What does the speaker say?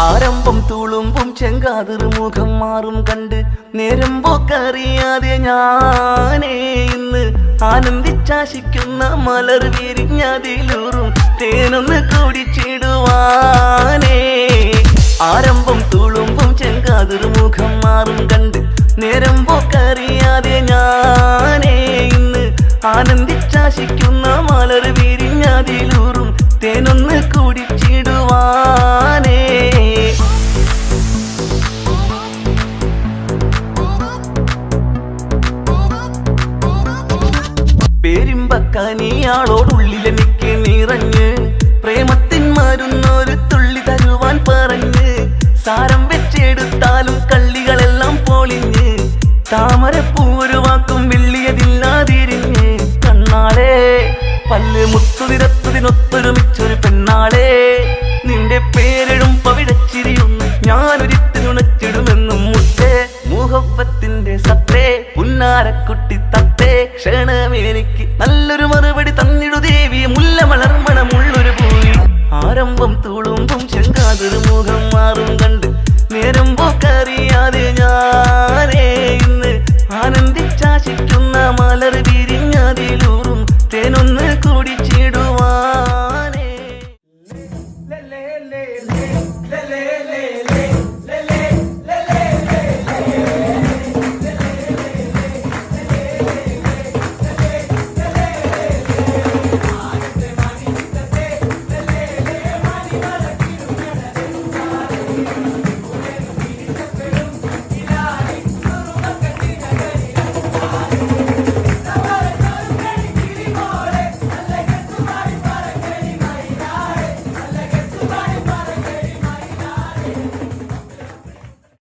ആരംഭം തുളുമ്പും ചെങ്കാതിർ മുഖം മാറും കണ്ട് നേരം പോക്കറിയാതെ ഞാനേ ഇന്ന് ആനന്ദിച്ചാശിക്കുന്ന മലർ വിരിഞ്ഞതിലൂറും തേനൊന്ന് കുടിച്ചിടുവാനേ ആനന്ദിച്ചാശിക്കുന്ന മലർ വിരിഞ്ഞതിലൂറും തേനൊന്ന് കുടിച്ചിടുവാനേ. പേരിമ്പക്കനിയാളോടുള്ളിലെനിക്ക് നിറഞ്ഞ് പ്രേമത്തിൻ മരുന്നൊരു തുള്ളി തരുവാൻ പറഞ്ഞ് സാരം വെച്ചെടുത്താലും കള്ളികളെല്ലാം പൊളിഞ്ഞ് വാക്കും വെള്ളിയതില്ലാതിരിഞ്ഞ് പവിടച്ചിരിയുന്നു പവിടച്ചിരിയൊന്ന്. ഞാനൊരിത്തിനുണച്ചിടുമെന്നും മുട്ടേ മുഹബത്തിന്റെ സത്തേ. പുന്നാരക്കുട്ടി തത്തേ. ക്ഷണമെനിക്ക് നല്ലൊരു മറുപടി തന്നിടു ദേവി. മുല്ല മലർമണമുള്ളൊരു പൂവി ആരംഭം തുളുമ്പും ചെങ്കാതൊരു മുഖം മാറും കണ്ട് നേരം പോക്കറിയാതെ ഞാൻ